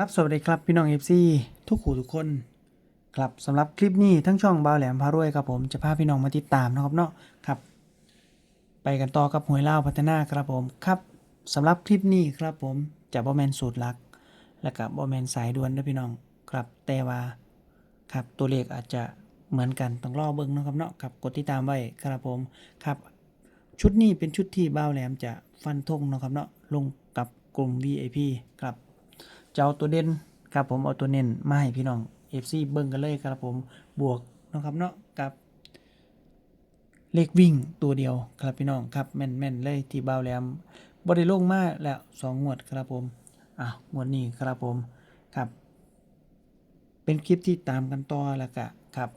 ครับสวัสดีครับพี่น้อง FC ทุกขู่ทุกคนครับสำหรับคลิปนี้ทั้งช่องบาวแหลมพารวยครับผมจะพาพี่น้องมาติดตามนะครับเนาะครับ ไปกันต่อกับหวยเล่าพัฒนาครับผมครับสำหรับคลิปนี้ครับผมจะบอแมนสูตรลัก และกับบอแมนสายด่วนนะพี่น้องครับแต่ว่าครับตัวเลขอาจจะเหมือนกันต้องรอเบิ่งนะครับเนาะครับกดติดตามไว้ครับผมครับ ชุดนี้เป็นชุดที่บ้าวแหลมจะฟันธงนะครับเนาะลงกับกลุ่ม VIP ครับ จะเอาตัวเด่นครับผมเอาตัวเน้นมาให้พี่น้อง FC เบิ่งกันเลยครับผมบวกนะครับเนาะกับเลขวิ่งตัวเดียวครับพี่น้องครับแม่นๆเลยที่บ่าวแหลมบ่ได้ลงมาแล้วสองงวดครับผมอะงวดนี้ครับผมครับ เป็นคลิปที่ตามกันต่อแล้วก็ครับ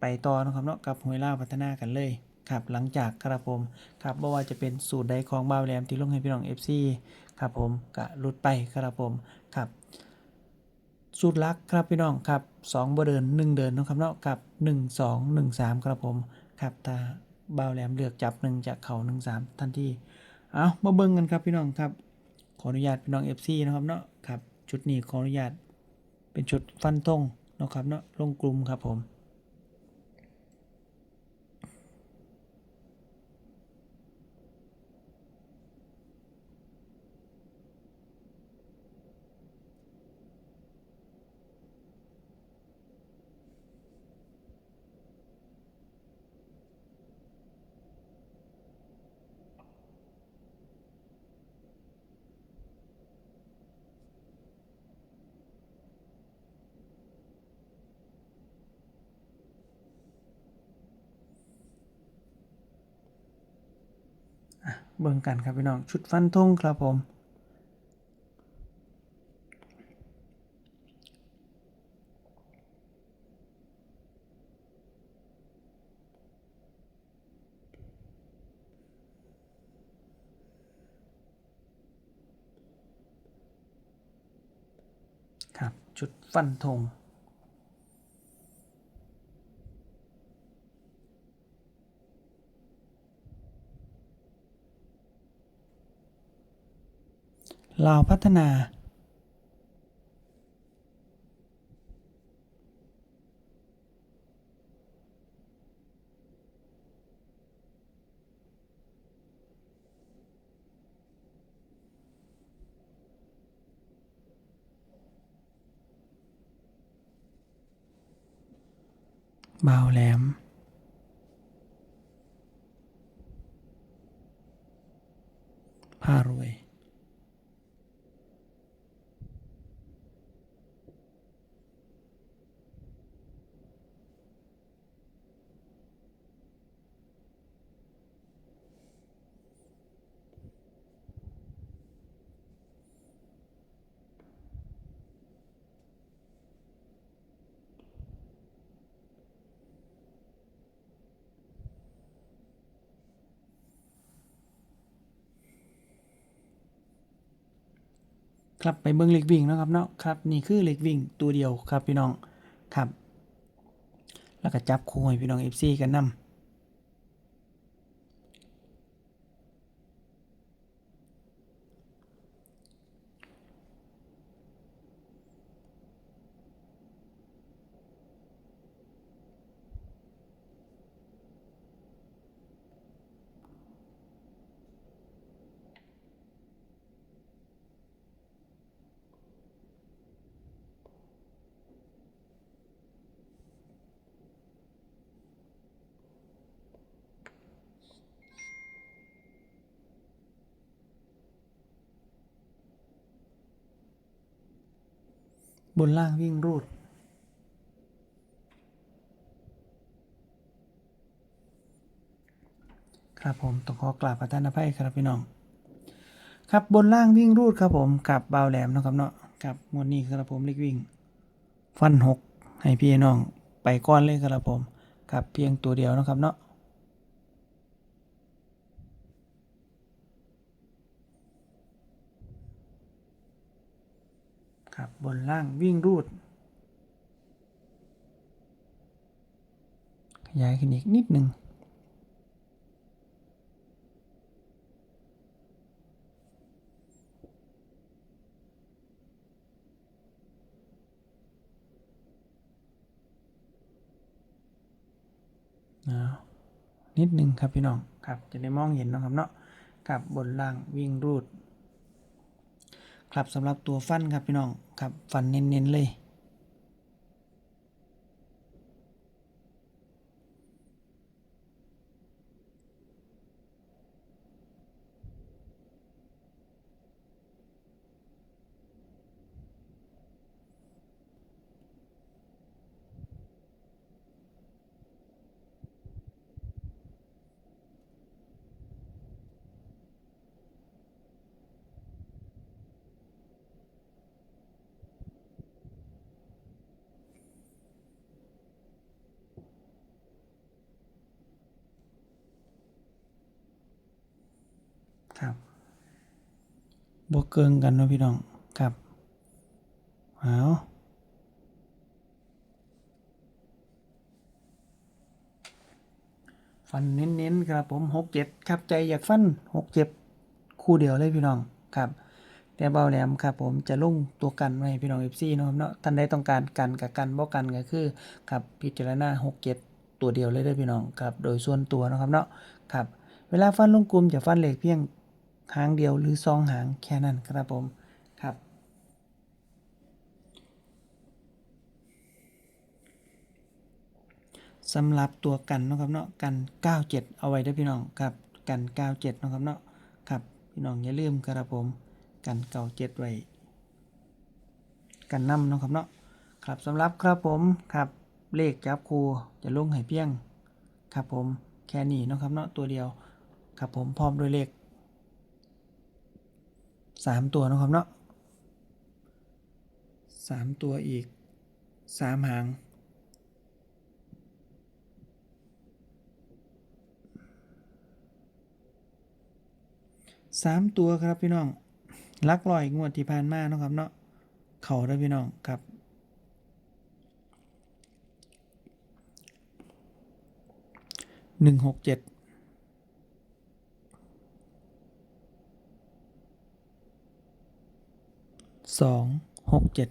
ไปต่อนะครับเนาะกับหวยล่าพัฒนากันเลย ครับหลังจากครับผมครับบ่ว่าจะเป็นสูตรใดของบ่าวแหลมที่ลงให้พี่น้อง FC ครับผมก็ลุดไปครับผมครับสูตรลักครับพี่น้องครับ2บ่เดิน 1 เดินนะครับเนาะกับ 1 2 1 3 ครับผมครับถ้าบ่าวแหลมเลือกจับ 1 จากเขา1 3 ทันทีเอามาเบิ่งกันครับพี่น้องครับขออนุญาตพี่น้อง FC นะครับเนาะครับชุดนี้ขออนุญาตเป็นชุดฟันธงนะครับเนาะลงกลุ่มครับผม เบิ่งกันครับพี่น้องชุดฟันธงครับผมครับ ชุดฟันธง ลาวพัฒนา เบาแหลมพารวย ครับไปเบิ้งเล็กวิ่งนะครับเนาะครับนี่คือเล็กวิ่งตัวเดียวครับพี่น้องครับ แล้วก็จับคู่ให้พี่น้อง FC กันนำ บนล่างวิ่งรูด ครับผมต้องขอกราบประทานอภัยครับพี่น้อง ครับบนล่างวิ่งรูดครับผมกับเบาแหลมนะครับเนาะกับมวดนี้ครับผมเล็กวิ่ง ฟันหกให้พี่น้องไปก้อนเลยครับผมกับเพียงตัวเดียวนะครับเนาะ ครับบนล่างวิ่งรูด ขยายขึ้นอีกนิดหนึ่งนิดหนึ่งครับพี่น้องครับจะได้มองเห็นนะครับเนาะกับบนล่างวิ่งรูด ครับสำหรับตัวฟันครับพี่น้องครับฟันเน้นๆเลย ครับ บวกเกิงกันนะพี่น้องครับเอาฟันเน้นๆครับผมหกเจ็ดครับใจอยากฟันหกเจ็บคู่เดียวเลยพี่น้องครับ แต่เบาแหลมครับผมจะลงตัวกันไว้พี่น้องเอฟซีนะครับเนาะท่านใดต้องการกันกับกันบ่กันก็คือครับพิจารณาหกเจ็ดตัวเดียวเลยเด้พี่น้องครับโดยส่วนตัวนะครับเนาะครับเวลาฟันลงกลุ่มจะฟันเหล็กเพียง หางเดียวหรือสองหางแค่นั้นครับผมครับ สำหรับตัวกันนะครับเนาะกัน 97 เอาไว้ด้วยพี่น้องครับกัน 97เนะครับเนาะครับพี่น้องอย่าลืมครับผมกัน97ไว้กันนำนะครับเนาะครับสำหรับครับผมครับเลขจับครูจะลงให้เพียงครับผมแค่นี้นะครับเนาะตัวเดียวครับผมพร้อมด้วยเลข 3ตัวนะครับเนาะ3ตัวอีก3หาง สามตัวครับพี่น้องลักลอยงวดที่ผ่านมานะครับเนาะเข่าได้อพี่น้องครับหนึ่งหกเจ็ด สองหกเจ็ด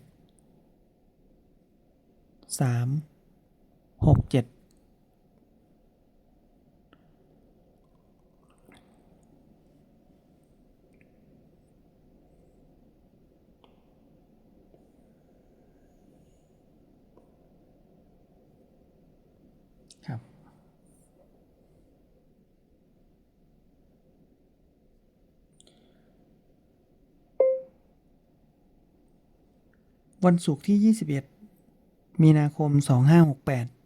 สามหกเจ็ดครับ วันศุกร์ที่ 21 มีนาคม 2568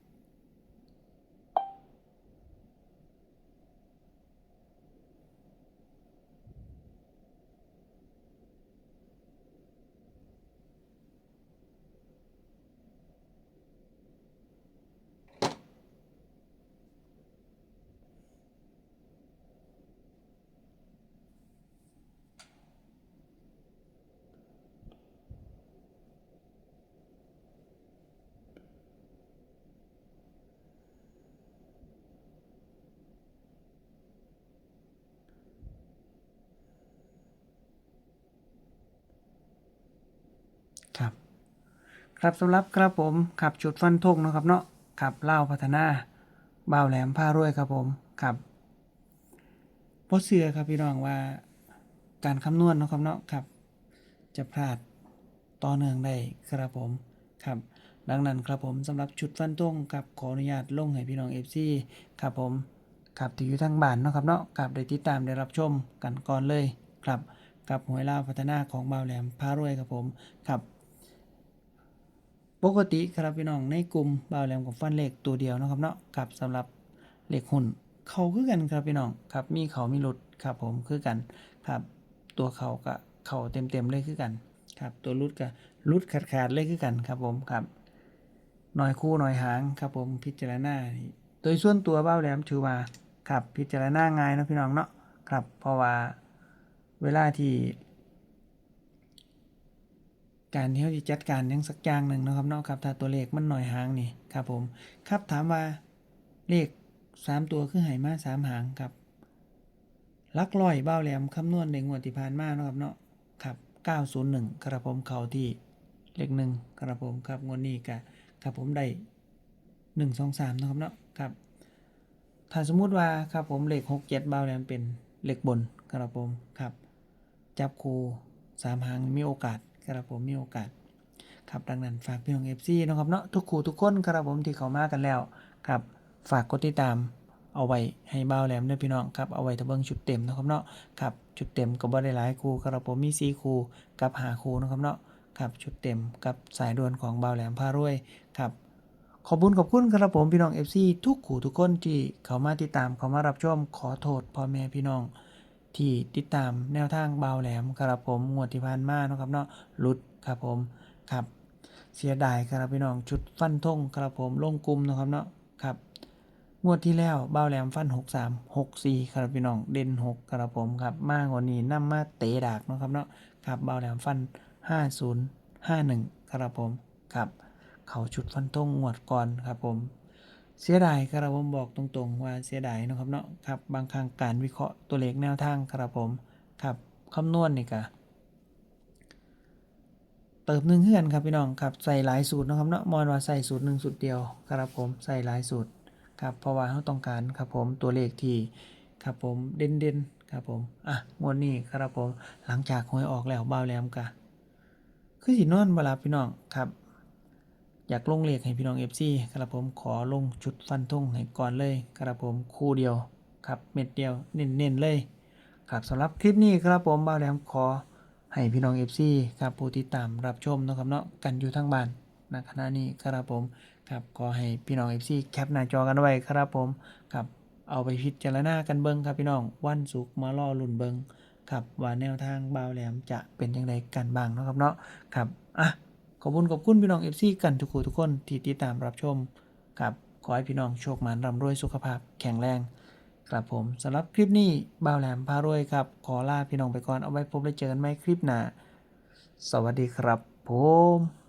ครับ ครับสำหรับครับผมขับจุดฟันธงนะครับเนาะขับเล่าพัฒนาบ่าวแหลมผ้ารวยครับผมครับเพราะเสือครับพี่น้องว่าการคำนวณนะครับเนาะครับ จะพลาดต่อเนื่องได้ครับผมครับ ดังนั้นครับผมสำหรับชุดฟันธงครับขออนุญาตลงให้พี่น้องเอฟซีครับผมครับที่อยู่ทางบ้านนะครับเนาะครับได้ติดตามได้รับชมกันก่อนเลยครับกับหวยลาวพัฒนาของบ่าวแหลมพารวยครับผมครับ ปกติครับพี่น้องในกลุ่มบ่าวแหลมกับฟันเหลขตัวเดียวนะครับเนาะครับสำหรับเหลขหุ้นเขาคือกันครับพี่น้องครับมีเขามีหลุดครับผมคือกันครับ ตัวเขากับเขาเต็มเต็มๆเลยคือกันครับตัวรุดกับรุดขาดขาดๆเลยคือกันครับผมครับหน่อยคู่หน่อยหางครับผมพิจารณาโดยส่วนตัวบ่าวแหลมถือว่าครับพิจารณาง่ายนะพี่น้องเนาะครับเพราะว่าเวลาที่ การที่เขาจะจัดการยังสักอย่างหนึ่งนะครับเนาะครับถ้าตัวเลขมันหน่อยหางนี่ครับผมครับถามว่าเลขสามตัวคือไหมาสามหางครับลักลอยเบ้าแหลมคำนวณในงวดที่ผ่านมาเนาะครับเนาะครับ 901ครับผมเข้าที่เลขหนึ่งครับผมครับงวดนี้ก็ครับผมได้1 2 3นาะครับเนาะครับ ถ้าสมมุติว่าครับผมเลขหกเจ็ดเบาแหลมเป็นเลขบนครับผมครับ จับคูสามหางมีโอกาส ครับผมมีโอกาสครับดังนั้นฝากพี่น้องเอฟซีนะครับเนาะทุกคู่ทุกคนครับผมที่เขามากันแล้วครับฝากกดติดตามเอาไว้ให้เบาแหลมด้วยพี่น้องครับเอาไว้ทะเบิงชุดเต็มนะครับเนาะครับชุดเต็มก็บ่ได้หลายคู่ครับผมมี4คู่กับหาคู่นะครับเนาะครับชุดเต็มกับสายด่วนของเบาแหลมพารวยครับขอบคุณขอบคุณครับผมพี่น้อง FC ทุกขู่ทุกคนที่เขามาติดตามเขามารับชมขอโทษพ่อแม่พี่น้อง ที่ติดตามแนวทางเบาแหลมครับผมงวดที่ผ่านมาเนาะครับเนาะหลุดครับผมครับเสียดายครับพี่น้องชุดฟันธงครับผมลงกลุ่มนะครับเนาะครับงวดที่แล้วเบาแหลมฟัน 6 3 6 4ครับพี่น้องเด่น6ครับผมครับมากกว่านี้นำมาเตะดากนะครับเนาะครับเบาแหลมฟัน 50 51ครับผมครับเขาชุดฟันธงงวดก่อนครับผม เสียดายครับผมบอกตรงๆ ว่าเสียดายนะครับเนาะครับบางครั้งการวิเคราะห์ตัวเลขแนวทางครับผมครับคำนวณนี่ก็เติมหนึ่งเฮือนครับพี่น้องครับใส่หลายสูตรนะครับเนาะมอนว่าใส่สูตรหนึ่งสูตรเดียวครับผมใส่หลายสูตรครับเพราะว่าเขาต้องการครับผมตัวเลขที่ครับผมเด่นเด่นๆครับผมอะงวดนี้ครับผมหลังจากหวยออกแล้วบ้าแหลมกะคือสินอนเวลาพี่น้องครับ อยากลงเลขให้พี่น้อง FC ครับผมขอลงชุดฟันธงให้ก่อนเลยครับผมคู่เดียวครับเม็ดเดียวเน้นๆเลยครับสำหรับคลิปนี้ครับผมบ่าวแหลมขอให้พี่น้อง FC ครับผู้ติดตามรับชมนะครับเนาะกันอยู่ทางบ้านณขณะนี้ครับผมครับขอให้พี่น้อง FC แคปหน้าจอกันไว้ครับผมครับเอาไปพิจารณากันเบิ่งครับพี่น้องวันศุกร์มารอลุ่นเบิ่งครับว่าแนวทางบ่าวแหลมจะเป็นยังไงกันบ้างนะครับเนาะครับอะ ขอบคุณขอบคุณพี่น้องเอฟซีกันทุกคนทุกคนที่ติดตามรับชมครับขอให้พี่น้องโชคมันร่ำรวยสุขภาพแข็งแรงครับผมสำหรับคลิปนี้บ่าวแหลมพารวยครับ ขอลาพี่น้องไปก่อนเอาไว้พบและเจอกันใหม่คลิปหน้า สวัสดีครับผม